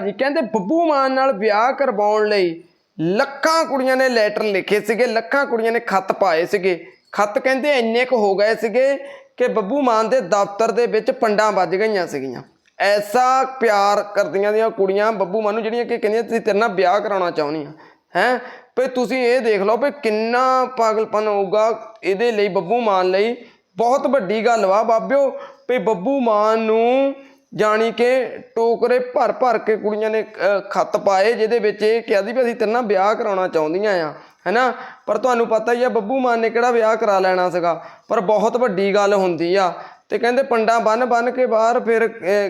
ਜੀ ਕਹਿੰਦੇ ਬੱਬੂ ਮਾਨ ਨਾਲ ਵਿਆਹ ਕਰਵਾਉਣ ਲਈ ਲੱਖਾਂ ਕੁੜੀਆਂ ਨੇ ਲੈਟਰ ਲਿਖੇ ਸੀਗੇ, ਲੱਖਾਂ ਕੁੜੀਆਂ ਨੇ ਖੱਤ ਪਾਏ ਸੀਗੇ। ਖੱਤ ਕਹਿੰਦੇ ਇੰਨੇ ਕੁ ਹੋ ਗਏ ਸੀਗੇ ਕਿ ਬੱਬੂ ਮਾਨ ਦੇ ਦਫ਼ਤਰ ਦੇ ਵਿੱਚ ਪੰਡਾਂ ਵੱਜ ਗਈਆਂ ਸੀਗੀਆਂ। ਐਸਾ ਪਿਆਰ ਕਰਦੀਆਂ ਦੀਆਂ ਕੁੜੀਆਂ ਬੱਬੂ ਮਾਨ ਨੂੰ ਜਿਹੜੀਆਂ ਕਿ ਕਹਿੰਦੀਆਂ, ਤੁਸੀਂ ਤੇਰੇ ਨਾਲ ਵਿਆਹ ਕਰਾਉਣਾ ਚਾਹੁੰਦੀਆਂ ਹੈ? ਭਈ ਤੁਸੀਂ ਇਹ ਦੇਖ ਲਓ ਵੀ ਕਿੰਨਾ ਪਾਗਲਪਨ ਹੋਊਗਾ ਇਹਦੇ ਲਈ ਬੱਬੂ ਮਾਨ ਲਈ। ਬਹੁਤ ਵੱਡੀ ਗੱਲ ਵਾ ਬਾਬਿਓ ਵੀ ਬੱਬੂ ਮਾਨ ਨੂੰ ਜਾਣੀ ਕਿ ਟੋਕਰੇ ਭਰ ਭਰ ਕੇ ਕੁੜੀਆਂ ਨੇ ਖੱਤ ਪਾਏ ਜਿਹਦੇ ਵਿੱਚ ਇਹ ਕਿਹਾ ਸੀ ਵੀ ਅਸੀਂ ਤੇਰੇ ਨਾਲ ਵਿਆਹ ਕਰਾਉਣਾ ਚਾਹੁੰਦੀਆਂ ਆ, ਹੈਨਾ? ਪਰ ਤੁਹਾਨੂੰ ਪਤਾ ਹੀ ਆ, ਬੱਬੂ ਮਾਨ ਨੇ ਕਿਹੜਾ ਵਿਆਹ ਕਰਾ ਲੈਣਾ ਸੀਗਾ? ਪਰ ਬਹੁਤ ਵੱਡੀ ਗੱਲ ਹੁੰਦੀ ਆ। ਤੇ ਕਹਿੰਦੇ ਪੰਡਾਂ ਬੰਨ ਬੰਨ ਕੇ ਬਾਹਰ ਫਿਰ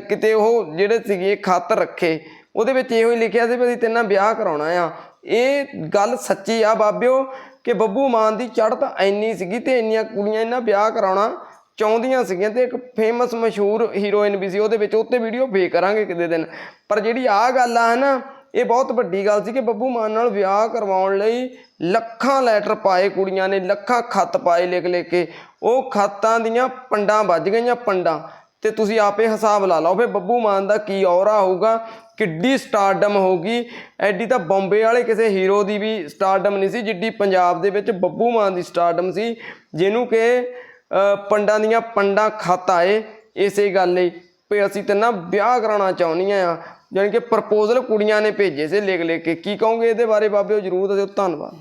ਕਿਤੇ ਉਹ ਜਿਹੜੇ ਸੀਗੇ ਖੱਤ ਰੱਖੇ, ਉਹਦੇ ਵਿੱਚ ਇਹੋ ਹੀ ਲਿਖਿਆ ਸੀ ਵੀ ਅਸੀਂ ਤੇਰੇ ਵਿਆਹ ਕਰਾਉਣਾ ਆ। ਇਹ ਗੱਲ ਸੱਚੀ ਆ ਬਾਬਿਓ ਕਿ ਬੱਬੂ ਮਾਨ ਦੀ ਚੜ੍ਹਤ ਇੰਨੀ ਸੀਗੀ ਤੇ ਇੰਨੀਆਂ ਕੁੜੀਆਂ ਇਹਨਾਂ ਵਿਆਹ ਕਰਾਉਣਾ ਚਾਹੁੰਦੀਆਂ ਸੀਗੀਆਂ ਤੇ ਇੱਕ ਫੇਮਸ ਮਸ਼ਹੂਰ ਹੀਰੋਇਨ ਵੀ ਸੀ, ਉਹਦੇ ਵਿੱਚ ਉੱਤੇ ਵੀਡੀਓ ਫੇ ਕਰਾਂਗੇ ਕਿਤੇ ਦਿਨ। ਪਰ ਜਿਹੜੀ ਆਹ ਗੱਲ ਆ ਹਨਾ, ਇਹ ਬਹੁਤ ਵੱਡੀ ਗੱਲ ਸੀ ਕਿ ਬੱਬੂ ਮਾਨ ਨਾਲ ਵਿਆਹ ਕਰਵਾਉਣ ਲਈ ਲੱਖਾਂ ਲੈਟਰ ਪਾਏ ਕੁੜੀਆਂ ਨੇ, ਲੱਖਾਂ ਖੱਤ ਪਾਏ ਲਿਖ ਲਿਖ ਕੇ। ਉਹ ਖੱਤਾਂ ਦੀਆਂ ਪੰਡਾਂ ਵੱਜ ਗਈਆਂ ਪੰਡਾਂ। ਤੇ ਤੁਸੀਂ ਆਪੇ ਹਿਸਾਬ ਲਾ ਲਓ ਫੇ ਬੱਬੂ ਮਾਨ ਦਾ ਕੀ ਔਰਾ ਹੋਊਗਾ, ਕਿੱਡੀ ਸਟਾਰਡਮ ਹੋਊਗੀ। ਐਡੀ ਤਾਂ ਬੰਬੇ ਵਾਲੇ ਕਿਸੇ ਹੀਰੋ ਦੀ ਵੀ ਸਟਾਰਡਮ ਨਹੀਂ ਸੀ, ਜਿੱਡੀ ਪੰਜਾਬ ਦੇ ਵਿੱਚ ਬੱਬੂ ਮਾਨ ਦੀ ਸਟਾਰਡਮ ਸੀ। ਜਿਹਨੂੰ ਕਿ ਪੰਡਾਂ ਦੀਆਂ ਪੰਡਾਂ ਖਾਤਾ ਏ, ਇਸੇ ਗੱਲ ਲਈ। ਵੀ ਅਸੀਂ ਤੇ ਨਾ ਵਿਆਹ ਕਰਾਉਣਾ ਚਾਹੁੰਦੀਆਂ ਆ ਜਾਣੀ ਕਿ ਪ੍ਰਪੋਜ਼ਲ ਕੁੜੀਆਂ ਨੇ ਭੇਜੇ ਸੀ ਲਿਖ ਲਿਖ ਕੇ। ਕੀ ਕਹੋਗੇ ਇਹਦੇ ਬਾਰੇ ਬਾਬਿਓ? ਜਰੂਰ ਦੱਸਿਓ। ਧੰਨਵਾਦ।